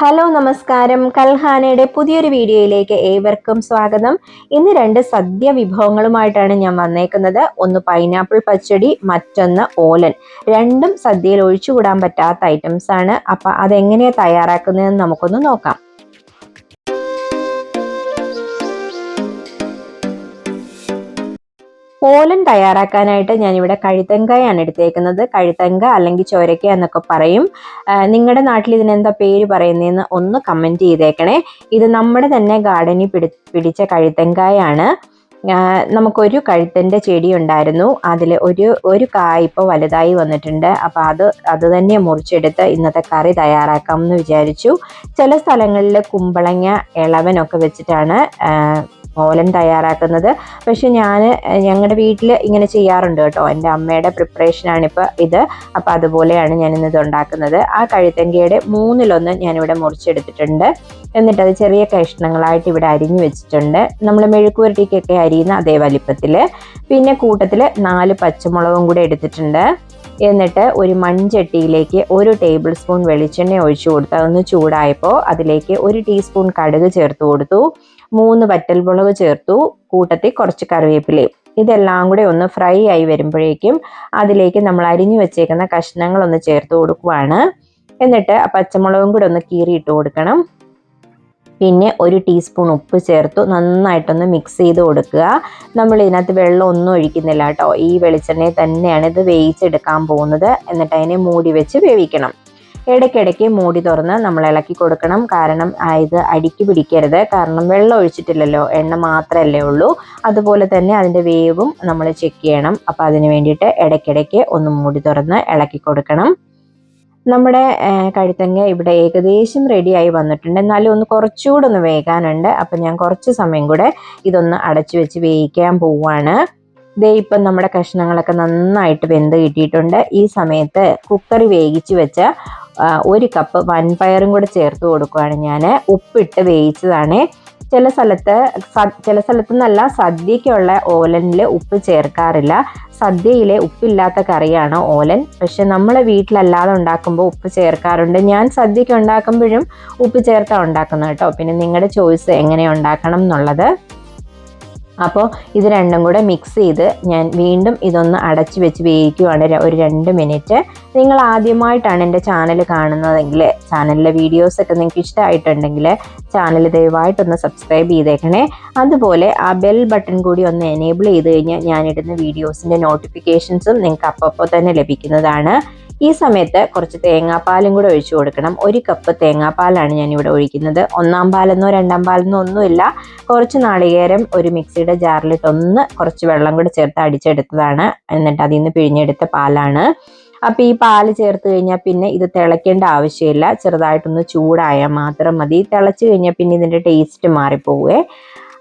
Hello നമസ്കാരം. കൽഹാനയുടെ പുതിയൊരു വീഡിയോയിലേക്ക് ഏവർക്കും സ്വാഗതം. ഇന്ന് രണ്ട് സദ്യ വിഭവങ്ങളുമായിട്ടാണ് ഞാൻ വന്നേക്കുന്നത്. ഒന്ന് പൈനാപ്പിൾ പച്ചടി മറ്റൊന്ന് ഓലൻ. രണ്ടും സദ്യയിൽ ഒഴിച്ചുകൂടാൻ പറ്റാത്ത ഐറ്റംസ് ആണ്. അപ്പം അതെങ്ങനെയാണ് തയ്യാറാക്കുന്നതെന്ന് നമുക്കൊന്ന് നോക്കാം. ഓലൻ തയ്യാറാക്കാനായിട്ട് ഞാനിവിടെ കഴുത്തങ്കായാണ് എടുത്തേക്കുന്നത്. കഴുത്തങ്ക അല്ലെങ്കിൽ ചോരക്ക എന്നൊക്കെ പറയും. നിങ്ങളുടെ നാട്ടിൽ ഇതിനെന്താ പേര് പറയുന്നതെന്ന് ഒന്ന് കമന്റ് ചെയ്തേക്കണേ. ഇത് നമ്മുടെ തന്നെ ഗാർഡനിൽ പിടി പിടിച്ച കഴുത്തങ്കായാണ് നമുക്കൊരു കഴുത്തന്റെ ചെടി ഉണ്ടായിരുന്നു. അതിൽ ഒരു ഒരു കായ ഇപ്പോൾ വലുതായി വന്നിട്ടുണ്ട്. അപ്പോൾ അത് അത് തന്നെ മുറിച്ചെടുത്ത് ഇന്നത്തെ കറി തയ്യാറാക്കാം എന്ന് വിചാരിച്ചു. ചില സ്ഥലങ്ങളിൽ കുമ്പളങ്ങ ഇളവനൊക്കെ വെച്ചിട്ടാണ് ഓലൻ തയ്യാറാക്കുന്നത്. പക്ഷെ ഞാൻ ഞങ്ങളുടെ വീട്ടിൽ ഇങ്ങനെ ചെയ്യാറുണ്ട് കേട്ടോ. എന്റെ അമ്മയുടെ പ്രിപ്പറേഷനാണിപ്പോൾ ഇത്. അപ്പോൾ അതുപോലെയാണ് ഞാൻ ഇന്നിത് ഉണ്ടാക്കുന്നത്. ആ കഴുത്തങ്കയുടെ മൂന്നിലൊന്ന് ഞാനിവിടെ മുറിച്ചെടുത്തിട്ടുണ്ട്. എന്നിട്ട് അത് ചെറിയ കഷ്ണങ്ങളായിട്ട് ഇവിടെ അരിഞ്ഞു വെച്ചിട്ടുണ്ട്. നമ്മൾ മെഴുക്കുവരട്ടിക്കൊക്കെ അരിയുന്ന അതേ വലിപ്പത്തിൽ പിന്നെ കൂട്ടത്തിൽ നാല് പച്ചമുളകും കൂടെ എടുത്തിട്ടുണ്ട്. എന്നിട്ട് ഒരു മൺചട്ടിയിലേക്ക് ഒരു ടേബിൾ സ്പൂൺ വെളിച്ചെണ്ണ ഒഴിച്ചു കൊടുത്തു അതൊന്ന് ചൂടായപ്പോൾ അതിലേക്ക് ഒരു ടീസ്പൂൺ കടുക് ചേർത്ത് കൊടുത്തു. മൂന്ന് വറ്റൽമുളക് ചേർത്തു കൂട്ടത്തിൽ കുറച്ച് കറിവേപ്പിലയും. ഇതെല്ലാം കൂടെ ഒന്ന് ഫ്രൈ ആയി വരുമ്പോഴേക്കും അതിലേക്ക് നമ്മൾ അരിഞ്ഞു വെച്ചേക്കുന്ന കഷ്ണങ്ങൾ ഒന്ന് ചേർത്ത് കൊടുക്കുവാണ്. എന്നിട്ട് പച്ചമുളകും കൂടെ ഒന്ന് കീറിയിട്ട് കൊടുക്കണം. പിന്നെ ഒരു ടീസ്പൂൺ ഉപ്പ് ചേർത്തു നന്നായിട്ടൊന്ന് മിക്സ് ചെയ്ത് കൊടുക്കുക. നമ്മൾ ഇതിനകത്ത് വെള്ളം ഒന്നും ഒഴിക്കുന്നില്ല കേട്ടോ. ഈ വെളിച്ചെണ്ണയിൽ തന്നെയാണ് ഇത് വേവിച്ചെടുക്കാൻ പോകുന്നത്. എന്നിട്ട് അതിനെ മൂടി വെച്ച് വേവിക്കണം. ഇടയ്ക്കിടയ്ക്ക് മൂടി തുറന്ന് നമ്മൾ ഇളക്കി കൊടുക്കണം. കാരണം ഇത് അടിക്ക് പിടിക്കരുത്. കാരണം വെള്ളം ഒഴിച്ചിട്ടില്ലല്ലോ. എണ്ണ മാത്രമല്ലേ ഉള്ളൂ. അതുപോലെ തന്നെ അതിന്റെ വേവും നമ്മൾ ചെക്ക് ചെയ്യണം. അപ്പോൾ അതിന് വേണ്ടിയിട്ട് ഇടയ്ക്കിടയ്ക്ക് ഒന്ന് മൂടി തുറന്ന് ഇളക്കി കൊടുക്കണം. നമ്മുടെ കഴുത്തങ്ങ ഇവിടെ ഏകദേശം റെഡിയായി വന്നിട്ടുണ്ട്. എന്നാലും ഒന്ന് കുറച്ചുകൂടെ ഒന്ന് വേകാനുണ്ട്. അപ്പം ഞാൻ കുറച്ച് സമയം കൂടെ ഇതൊന്ന് അടച്ചു വെച്ച് വേവിക്കാൻ പോവുകയാണ് ദേ ഇപ്പം നമ്മുടെ കഷ്ണങ്ങളൊക്കെ നന്നായിട്ട് വെന്ത് കിട്ടിയിട്ടുണ്ട്. ഈ സമയത്ത് കുക്കറി വേവിച്ച് വെച്ച ഒരു കപ്പ് വൻപയറും കൂടെ ചേർത്ത് കൊടുക്കുകയാണ് ഞാൻ ഉപ്പിട്ട് വേവിച്ചതാണ്. ചില സ്ഥലത്ത് ചില സ്ഥലത്ത് നല്ല സദ്യക്കുള്ള ഓലനിൽ ഉപ്പ് ചേർക്കാറില്ല. സദ്യയിലെ ഉപ്പില്ലാത്ത കറിയാണ് ഓലൻ. പക്ഷെ നമ്മളെ വീട്ടിലല്ലാതെ ഉണ്ടാക്കുമ്പോൾ ഉപ്പ് ചേർക്കാറുണ്ട്. ഞാൻ സദ്യക്ക് ഉണ്ടാക്കുമ്പോഴും ഉപ്പ് ചേർത്താണ് ഉണ്ടാക്കുന്നത് കേട്ടോ. പിന്നെ നിങ്ങളുടെ ചോയ്സ് എങ്ങനെ ഉണ്ടാക്കണം എന്നുള്ളത്. അപ്പോൾ ഇത് രണ്ടും കൂടെ മിക്സ് ചെയ്ത് ഞാൻ വീണ്ടും ഇതൊന്ന് അടച്ച് വെച്ച് വേവിക്കുവാണ് ഒരു രണ്ട് മിനിറ്റ് നിങ്ങൾ ആദ്യമായിട്ടാണ് എന്റെ ചാനൽ കാണുന്നതെങ്കിൽ ചാനലിലെ വീഡിയോസൊക്കെ നിങ്ങൾക്ക് ഇഷ്ടമായിട്ടുണ്ടെങ്കിൽ ചാനൽ ദയവായിട്ടൊന്ന് സബ്സ്ക്രൈബ് ചെയ്തേക്കണേ. അതുപോലെ ആ ബെൽ ബട്ടൺ കൂടി ഒന്ന് എനേബിൾ ചെയ്ത് കഴിഞ്ഞാൽ ഞാനിടുന്ന വീഡിയോസിന്റെ നോട്ടിഫിക്കേഷൻസും നിങ്ങൾക്ക് അപ്പോൾ തന്നെ ലഭിക്കുന്നതാണ്. ഈ സമയത്ത് കുറച്ച് തേങ്ങാപ്പാലും കൂടെ ഒഴിച്ചു കൊടുക്കണം. ഒരു കപ്പ് തേങ്ങാപ്പാലാണ് ഞാൻ ഇവിടെ ഒഴിക്കുന്നത്. ഒന്നാം പാലെന്നോ രണ്ടാം പാലെന്നോ ഒന്നുമില്ല. കുറച്ച് നാളികേരം ഒരു മിക്സിയുടെ ജാറിലിട്ട് ഒന്ന് കുറച്ച് വെള്ളം കൂടെ ചേർത്ത് അടിച്ചെടുത്തതാണ്. എന്നിട്ട് അതിൽ നിന്ന് പിഴിഞ്ഞെടുത്ത പാലാണ്. അപ്പം ഈ പാൽ ചേർത്ത് കഴിഞ്ഞാൽ പിന്നെ ഇത് തിളയ്ക്കേണ്ട ആവശ്യമില്ല. ചെറുതായിട്ടൊന്ന് ചൂടായാൽ മാത്രം മതി. തിളച്ച് കഴിഞ്ഞാൽ പിന്നെ ഇതിന്റെ ടേസ്റ്റ് മാറിപ്പോവേ.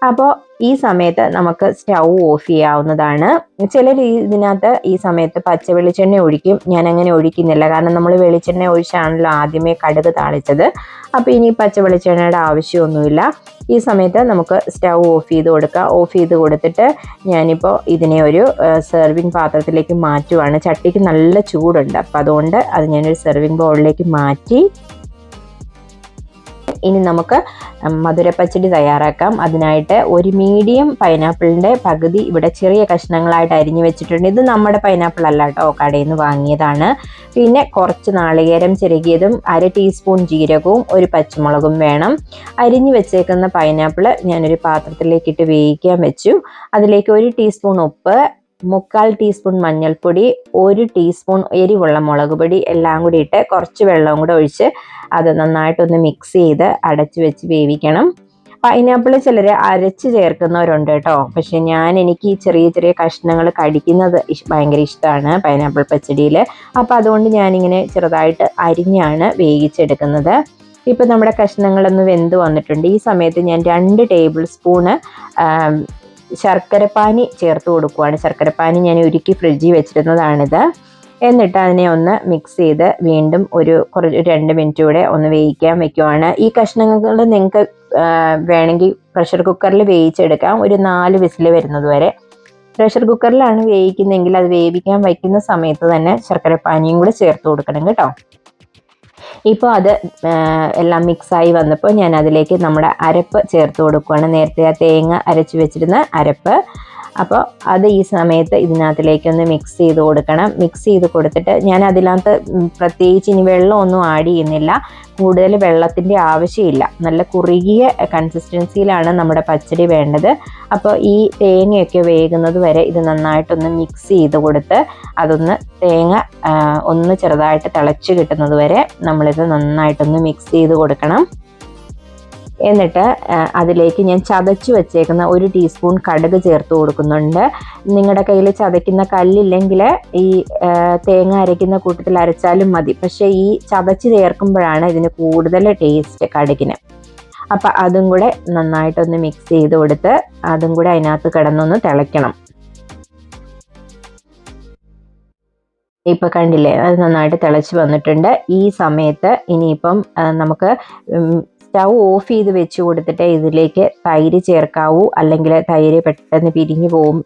അപ്പോൾ ഈ സമയത്ത് നമുക്ക് സ്റ്റൗ ഓഫ് ചെയ്യാവുന്നതാണ്. ചിലർ ഇതിനകത്ത് ഈ സമയത്ത് പച്ച വെളിച്ചെണ്ണ ഒഴിക്കും. ഞാൻ അങ്ങനെ ഒഴിക്കുന്നില്ല. കാരണം നമ്മൾ വെളിച്ചെണ്ണ ഒഴിച്ചാണല്ലോ ആദ്യമേ കടുക് താളിച്ചത്. അപ്പോൾ ഇനി പച്ച വെളിച്ചെണ്ണയുടെ ആവശ്യമൊന്നുമില്ല. ഈ സമയത്ത് നമുക്ക് സ്റ്റൗ ഓഫ് ചെയ്ത് കൊടുക്കുക ഓഫ് ചെയ്ത് കൊടുത്തിട്ട് ഞാനിപ്പോൾ ഇതിനെ ഒരു സെർവിങ് പാത്രത്തിലേക്ക് മാറ്റുവാണ്. ചട്ടിക്ക് നല്ല ചൂടുണ്ട്. അപ്പോൾ അതുകൊണ്ട് അത് ഞാനൊരു സെർവിങ് ബൗളിലേക്ക് മാറ്റി ഇനി നമുക്ക് മധുരപ്പച്ചടി തയ്യാറാക്കാം. അതിനായിട്ട് ഒരു മീഡിയം പൈനാപ്പിളിന്റെ പകുതി ഇവിടെ ചെറിയ കഷ്ണങ്ങളായിട്ട് അരിഞ്ഞു വെച്ചിട്ടുണ്ട്. ഇത് നമ്മുടെ പൈനാപ്പിൾ അല്ല കേട്ടോ കടയിൽ നിന്ന് വാങ്ങിയതാണ്. പിന്നെ കുറച്ച് നാളികേരം ചെറുകിയതും അര ടീസ്പൂൺ ജീരകവും ഒരു പച്ചമുളകും വേണം. അരിഞ്ഞു വെച്ചേക്കുന്ന പൈനാപ്പിൾ ഞാനൊരു പാത്രത്തിലേക്കിട്ട് വേവിക്കാൻ വെച്ചു. അതിലേക്ക് ഒരു ടീസ്പൂൺ ഉപ്പ് മുക്കാൽ ടീസ്പൂൺ മഞ്ഞൾപ്പൊടി ഒരു ടീസ്പൂൺ എരിവുള്ള മുളക് പൊടി എല്ലാം കൂടി ഇട്ട് കുറച്ച് വെള്ളവും കൂടെ ഒഴിച്ച് അത് നന്നായിട്ടൊന്ന് മിക്സ് ചെയ്ത് അടച്ചു വെച്ച് വേവിക്കണം. പൈനാപ്പിൾ ചിലർ അരച്ച് ചേർക്കുന്നവരുണ്ട് കേട്ടോ. പക്ഷെ ഞാൻ എനിക്ക് ചെറിയ ചെറിയ കഷ്ണങ്ങൾ കടിക്കുന്നത് ഭയങ്കര ഇഷ്ടമാണ് പൈനാപ്പിൾ പച്ചടിയിൽ അപ്പോൾ അതുകൊണ്ട് ഞാനിങ്ങനെ ചെറുതായിട്ട് അരിഞ്ഞാണ് വേവിച്ചെടുക്കുന്നത്. ഇപ്പം നമ്മുടെ കഷ്ണങ്ങളൊന്ന് വെന്ത് വന്നിട്ടുണ്ട്. ഈ സമയത്ത് ഞാൻ രണ്ട് ടേബിൾ സ്പൂണ് ശർക്കരപ്പാനി ചേർത്ത് കൊടുക്കുവാണ്. ശർക്കരപ്പാനി ഞാൻ ഉരുക്കി ഫ്രിഡ്ജിൽ വെച്ചിരുന്നതാണിത്. എന്നിട്ട് അതിനെ ഒന്ന് മിക്സ് ചെയ്ത് വീണ്ടും ഒരു കുറച്ച് രണ്ട് മിനിറ്റ് കൂടെ ഒന്ന് വേവിക്കാൻ വെക്കുവാണ്. ഈ കഷ്ണങ്ങൾ നിങ്ങൾക്ക് വേണമെങ്കിൽ പ്രഷർ കുക്കറിൽ വേവിച്ചെടുക്കാം. ഒരു നാല് വിസിൽ വരുന്നത് വരെ പ്രഷർ കുക്കറിലാണ് വേവിക്കുന്നതെങ്കിൽ അത് വേവിക്കാൻ വയ്ക്കുന്ന സമയത്ത് തന്നെ ശർക്കരപ്പാനിയും കൂടെ ചേർത്ത് കൊടുക്കണം കേട്ടോ. ഇപ്പോൾ അത് എല്ലാം മിക്സായി വന്നപ്പോൾ ഞാൻ അതിലേക്ക് നമ്മുടെ അരപ്പ് ചേർത്ത് കൊടുക്കുകയാണ് നേരത്തെ ആ തേങ്ങ അരച്ച് വെച്ചിരുന്ന അരപ്പ്. അപ്പോൾ അത് ഈ സമയത്ത് ഇതിനകത്തിലേക്കൊന്ന് മിക്സ് ചെയ്ത് കൊടുക്കണം. മിക്സ് ചെയ്ത് കൊടുത്തിട്ട് ഞാൻ അതിനകത്ത് പ്രത്യേകിച്ച് ഇനി വെള്ളമൊന്നും ആഡ് ചെയ്യുന്നില്ല. കൂടുതൽ വെള്ളത്തിന്റെ ആവശ്യമില്ല. നല്ല കുറുകിയ കൺസിസ്റ്റൻസിയിലാണ് നമ്മുടെ പച്ചടി വേണ്ടത്. അപ്പോൾ ഈ തേങ്ങയൊക്കെ വേകുന്നത് വരെ ഇത് നന്നായിട്ടൊന്ന് മിക്സ് ചെയ്ത് കൊടുത്ത് അതൊന്ന് തേങ്ങ ഒന്ന് ചെറുതായിട്ട് തിളച്ച് കിട്ടുന്നത് വരെ നമ്മളിത് നന്നായിട്ടൊന്ന് മിക്സ് ചെയ്ത് കൊടുക്കണം. എന്നിട്ട് അതിലേക്ക് ഞാൻ ചതച്ചു വെച്ചേക്കുന്ന ഒരു ടീസ്പൂൺ കടുക് ചേർത്ത് കൊടുക്കുന്നുണ്ട്. നിങ്ങളുടെ കയ്യിൽ ചതയ്ക്കുന്ന കല്ലില്ലെങ്കിൽ ഈ തേങ്ങ അരയ്ക്കുന്ന കൂട്ടത്തിൽ അരച്ചാലും മതി. പക്ഷേ ഈ ചതച്ച് ചേർക്കുമ്പോഴാണ് ഇതിന് കൂടുതൽ ടേസ്റ്റ് കടുകിന്. അപ്പം അതും കൂടെ നന്നായിട്ടൊന്ന് മിക്സ് ചെയ്ത് കൊടുത്ത് അതും കൂടെ അതിനകത്ത് കിടന്നൊന്ന് തിളയ്ക്കണം. ഇപ്പം കണ്ടില്ലേ അത് നന്നായിട്ട് തിളച്ച് വന്നിട്ടുണ്ട്. ഈ സമയത്ത് ഇനിയിപ്പം നമുക്ക് സ്റ്റൗ ഓഫ് ചെയ്ത് വെച്ച് കൊടുത്തിട്ട് ഇതിലേക്ക് തൈര് ചേർക്കാവൂ. അല്ലെങ്കിൽ തൈര് പെട്ടെന്ന് പിരിഞ്ഞു പോവും.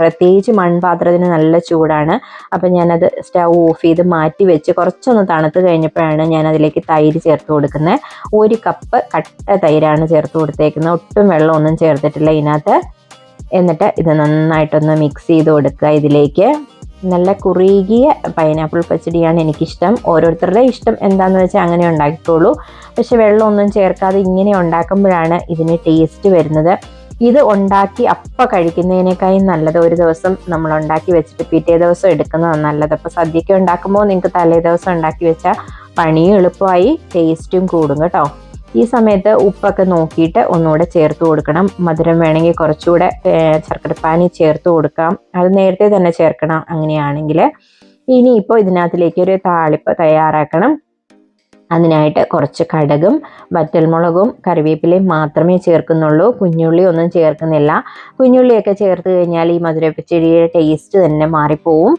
പ്രത്യേകിച്ച് മൺപാത്രത്തിന് നല്ല ചൂടാണ്. അപ്പം ഞാനത് സ്റ്റൗ ഓഫ് ചെയ്ത് മാറ്റി വെച്ച് കുറച്ചൊന്ന് തണുത്ത് കഴിഞ്ഞപ്പോഴാണ് ഞാൻ അതിലേക്ക് തൈര് ചേർത്ത് കൊടുക്കുന്നത്. ഒരു കപ്പ് കട്ട തൈരാണ് ചേർത്ത് കൊടുത്തേക്കുന്നത്. ഒട്ടും വെള്ളമൊന്നും ചേർത്തിട്ടില്ല ഇതിനകത്ത്. എന്നിട്ട് ഇത് നന്നായിട്ടൊന്ന് മിക്സ് ചെയ്ത് കൊടുക്കുക ഇതിലേക്ക്. നല്ല കുറുകിയ പൈനാപ്പിൾ പച്ചടിയാണ് എനിക്കിഷ്ടം. ഓരോരുത്തരുടെ ഇഷ്ടം എന്താണെന്ന് വെച്ചാൽ അങ്ങനെ ഉണ്ടാക്കിക്കോളൂ. പക്ഷെ വെള്ളമൊന്നും ചേർക്കാതെ ഇങ്ങനെ ഉണ്ടാക്കുമ്പോഴാണ് ഇതിന് ടേസ്റ്റ് വരുന്നത്. ഇത് ഉണ്ടാക്കി അപ്പം കഴിക്കുന്നതിനേക്കാളും നല്ലത് ഒരു ദിവസം നമ്മൾ ഉണ്ടാക്കി വെച്ചിട്ട് പിറ്റേ ദിവസം എടുക്കുന്നതാണ് നല്ലത്. അപ്പോൾ സദ്യക്ക് ഉണ്ടാക്കുമ്പോൾ നിങ്ങൾക്ക് തലേ ദിവസം ഉണ്ടാക്കി വെച്ചാൽ പണിയും എളുപ്പമായി ടേസ്റ്റും കൂടും കേട്ടോ. ഈ സമയത്ത് ഉപ്പൊക്കെ നോക്കിയിട്ട് ഒന്നുകൂടെ ചേർത്ത് കൊടുക്കണം. മധുരം വേണമെങ്കിൽ കുറച്ചുകൂടെ ശർക്കരപ്പാനി ചേർത്ത് കൊടുക്കാം. അത് നേരത്തെ തന്നെ ചേർക്കണം അങ്ങനെയാണെങ്കിൽ. ഇനിയിപ്പോൾ ഇതിനകത്തിലേക്ക് ഒരു താളിപ്പ് തയ്യാറാക്കണം. അതിനായിട്ട് കുറച്ച് കടകും വറ്റൽമുളകും കറിവേപ്പിലയും മാത്രമേ ചേർക്കുന്നുള്ളൂ. കുഞ്ഞുള്ളി ഒന്നും ചേർക്കുന്നില്ല. കുഞ്ഞുള്ളിയൊക്കെ ചേർത്ത് കഴിഞ്ഞാൽ ഈ മധുരപ്പച്ചടിയുടെ ടേസ്റ്റ് തന്നെ മാറിപ്പോവും.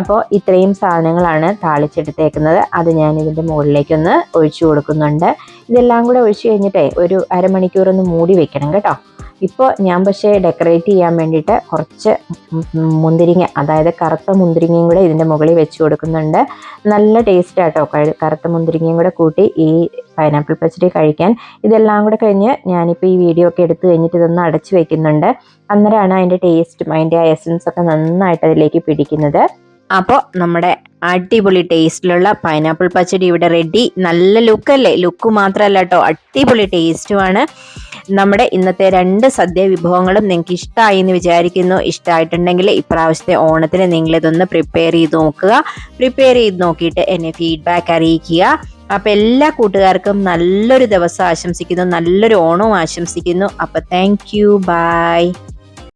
അപ്പോൾ ഇത്രയും സാധനങ്ങളാണ് താളിച്ചെടുത്തേക്കുന്നത്. അത് ഞാൻ ഇതിന്റെ മുകളിലേക്കൊന്ന് ഒഴിച്ചു കൊടുക്കുന്നുണ്ട്. ഇതെല്ലാം കൂടെ ഒഴിച്ചു കഴിഞ്ഞിട്ടേ ഒരു അരമണിക്കൂറൊന്ന് മൂടി വെക്കണം കേട്ടോ. ഇപ്പോൾ ഞാൻ പക്ഷേ ഡെക്കറേറ്റ് ചെയ്യാൻ വേണ്ടിയിട്ട് കുറച്ച് മുന്തിരിങ്ങ അതായത് കറുത്ത മുന്തിരിങ്ങയും കൂടെ ഇതിന്റെ മുകളിൽ വെച്ച് കൊടുക്കുന്നുണ്ട്. നല്ല ടേസ്റ്റ് ആട്ടോ കറുത്ത മുന്തിരിങ്ങയും കൂടെ കൂട്ടി ഈ പൈനാപ്പിൾ പച്ചടി കഴിക്കാൻ. ഇതെല്ലാം കൂടെ കഴിഞ്ഞ് ഞാനിപ്പോൾ ഈ വീഡിയോ ഒക്കെ എടുത്തു കഴിഞ്ഞിട്ട് ഇതൊന്ന് അടച്ചു വെക്കുന്നുണ്ട്. അന്നേരമാണ് അതിന്റെ ടേസ്റ്റും അതിന്റെ ആ എസൻസ് ഒക്കെ നന്നായിട്ട് അതിലേക്ക് പിടിക്കുന്നത്. അപ്പോൾ നമ്മുടെ അടിപൊളി ടേസ്റ്റിലുള്ള പൈനാപ്പിൾ പച്ചടി ഇവിടെ റെഡി നല്ല ലുക്കല്ലേ ലുക്ക് മാത്രമല്ല കേട്ടോ അടിപൊളി ടേസ്റ്റുമാണ് നമ്മുടെ ഇന്നത്തെ രണ്ട് സദ്യ വിഭവങ്ങളും നിങ്ങൾക്ക് ഇഷ്ടമായി എന്ന് വിചാരിക്കുന്നു. ഇഷ്ടമായിട്ടുണ്ടെങ്കിൽ ഇപ്രാവശ്യത്തെ ഓണത്തിന് നിങ്ങളിതൊന്ന് പ്രിപ്പയർ ചെയ്ത് നോക്കുക. പ്രിപ്പയർ ചെയ്ത് നോക്കിയിട്ട് എന്നെ ഫീഡ്ബാക്ക് അറിയിക്കുക. അപ്പം എല്ലാ കൂട്ടുകാർക്കും നല്ലൊരു ദിവസം ആശംസിക്കുന്നു. നല്ലൊരു ഓണവും ആശംസിക്കുന്നു. അപ്പം താങ്ക് യു ബൈ